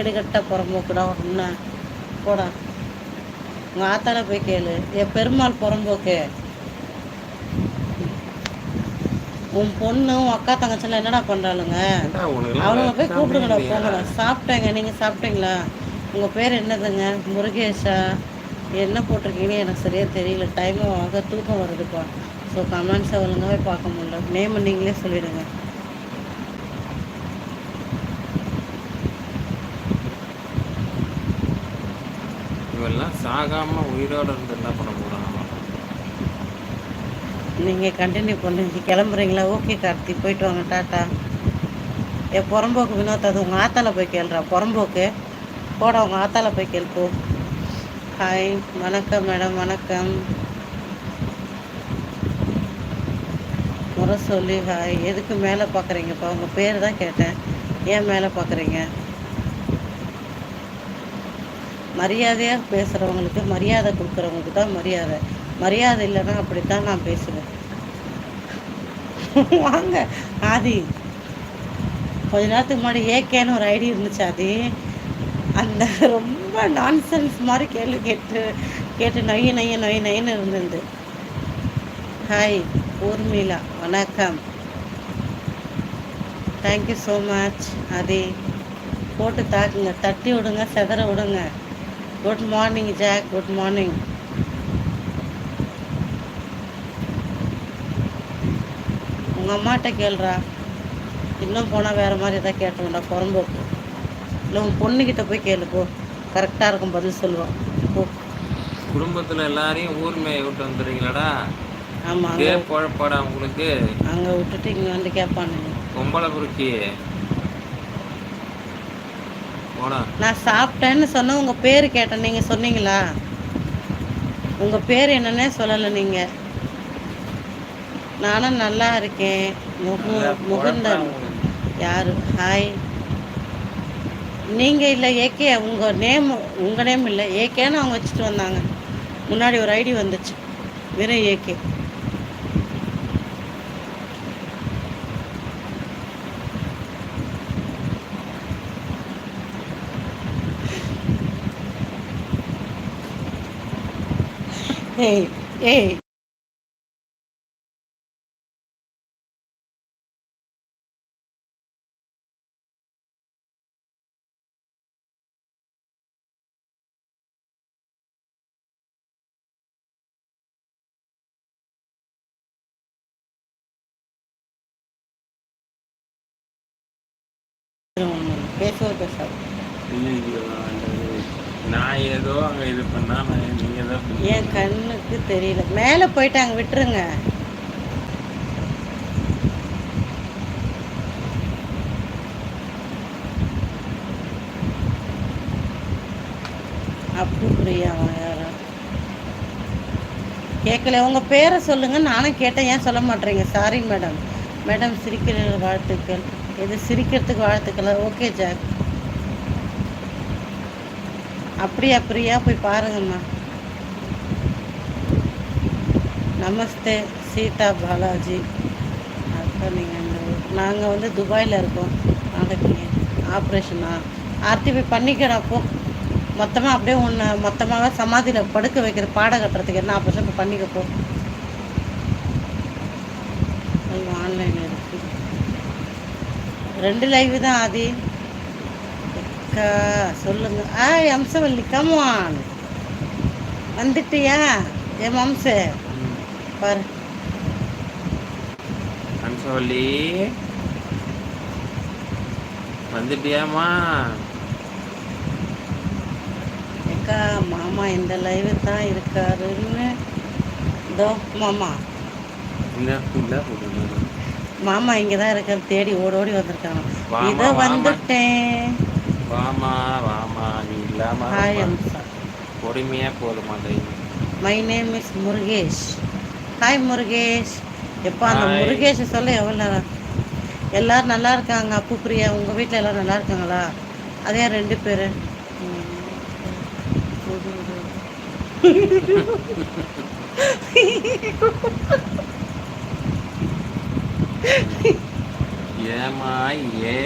எடுக்கட்ட புறம்போக்குடா என்ன போடா. உங்கள் ஆத்தால போய் கேளு. என் பெருமாள் புறம்போக்கு. உன் பொண்ணு உன் அக்கா தங்கச்சிலாம் என்னடா பண்ணுறாளுங்க ஏன்டா உனக்கெல்லாம் அவனுங்க போய் கூப்பிடுங்கடா? போங்கடா. சாப்பிட்டேங்க. நீங்கள் சாப்பிட்டீங்களா? உங்கள் பேர் என்னதுங்க? முருகேஷா? என்ன போட்டிருக்கீங்கன்னு எனக்கு சரியாக தெரியல. டைமும் ஆக தூக்கம் வருதுப்பா. ஸோ கமெண்ட்ஸை ஒழுங்காவே பார்க்க முடியல. நேம் நீங்களே சொல்லிடுங்க. இவெல்லாம் சாகாமல் உயிரோட இருந்து என்ன பண்ண போகிறோம் நீங்கள் கண்டினியூ பண்ணுங்க கிளம்புறீங்களா? ஓகே கார்த்தி. போயிட்டு வாங்க டாட்டா. ஏ புறம்போக்கு வினோத் அது உங்கள் ஆத்தால போய் கேளுறா புறம்போக்கு. போடா உங்கள் ஆத்தால போய் கேள்போ ஹாய் வணக்கம் மேடம் வணக்கம். முறை சொல்லி. ஹாய் எதுக்கு மேலே பார்க்குறீங்கப்பா உங்கள் பேர் தான் கேட்டேன். ஏன் மேலே பார்க்குறீங்க மரியாதையாக பேசுகிறவங்களுக்கு மரியாதை கொடுக்குறவங்களுக்கு தான் மரியாதை. மரியாதை இல்லைன்னா அப்படித்தான் நான் பேசுவேன். வாங்க ஆதி. கொஞ்ச நேரத்துக்கு முன்னாடி ஏகேன்னு ஒரு ஐடி இருந்துச்சு அது அந்த ரொம்ப நான்சென்ஸ் மாதிரி கேள்வி கேட்டு கேட்டு நொய்ய நொய்ய நொய்ய நயன்னு இருந்தது. ஹாய் ஊர்மிளா. வணக்கம். தேங்க்யூ ஸோ மச் அதே போட்டு தாக்குங்க. தட்டி விடுங்க செதற விடுங்க. Good morning Jack good morning உங்கள் அம்மாட்ட கேளுடா. இன்னும் போனால் வேறு மாதிரி எதாவது கேட்டோம்டா புறம்போக்கு இல்லை உன் பொண்ணுக்கிட்ட போய் கேளு போ. கரெக்டாக இருக்கும் பதில் சொல்லுவான். போ. குடும்பத்துல எல்லாரையும் ஊர் மேய விட்டு வந்துடுறீங்களாடா? ஆமாம் இதே அங்கே குழப்பாடா உங்களுக்கு? அங்கே விட்டுட்டு இங்கே வந்து கேட்பானுங்க பொம்பளை புருக்கி போடா நான் சாப்பிட்டேன்னு சொன்ன உங்கள் பேர் கேட்டேன். நீங்கள் சொன்னீங்களா? உங்கள் பேர் என்னன்னே சொல்லலை நீங்கள் நானும் நல்லா இருக்கேன். முகு முகுந்தன் யார்? ஹாய். நீங்கள் இல்லை ஏகே உங்கள் நேம் உங்கள் நேம் இல்லை ஏகேன்னு அவங்க வச்சுட்டு வந்தாங்க. முன்னாடி ஒரு ஐடி வந்துச்சு. வெறும் ஏகே. ஏய் ஏய் பேசுவது பேசாது ஐயையோ, ஆண்டவரே. நான் ஏதோ அங்க இது பண்ணா நான் நீங்க தான் என் கண்ணுக்கு தெரியல. மேலே போயிட்டாங்க விட்டுருங்க. அப்பு பிரியாவா யாரும் கேட்கல உங்க பேரை சொல்லுங்க. நானும் கேட்டேன். ஏன் சொல்ல மாட்டேறீங்க சாரி மேடம் மேடம் சிரிக்கிற வாழ்த்துக்கள். இது சிரிக்கிறதுக்கு வாழ்த்துக்கள்? Okay Jack. அப்படியா பிரியா போய் பாருங்கம்மா. நமஸ்தே சீதா பாலாஜி. அப்போ நீங்கள் நாங்கள் வந்து துபாயில் இருக்கோம். நாளைக்கு ஆப்ரேஷனா ஆர்டிபி பண்ணிக்கிறோம் பண்ணிக்கிறப்போ மொத்தமாக அப்படியே ஒன்று மொத்தமாக சமாதியில் படுக்க வைக்கிற பாட கட்டுறதுக்கு என்ன ஆப்ரேஷன் இப்போ பண்ணிக்க போ. ஆன்லைனில் இருக்குது ரெண்டு லைவ் தான் ஆதி. அக்கா சொல்லுங்க. ஆய் அம்சவல்லி கம்வான் வந்துட்டியா? என் அம்ச. பாரு. அன்சவல்லி வந்துட்டியாமா அக்கா மாமா இந்த லைவ் தான் இருக்காருன்னு. இதோ மாமா. மாமா இங்கே தான். இருக்காரு தேடி ஓடி ஓடி வந்திருக்காங்க இதோ. வந்துட்டேன். வாமா வாமா நீ இல்லாம ஹாய் ரொம்ப அம்சா பொறுமையா போக மாட்டேன் my name is Murugesh hi Murugesh எப்போ அந்த. முருகேஷ் சொல்ல எவ்வளோ நேரம்? எல்லாரும் நல்லா இருக்காங்க அப்பு பிரியா. உங்கள் வீட்டில் எல்லாரும் நல்லா இருக்காங்களா? அதே ரெண்டு பேர். ஏமா ஏ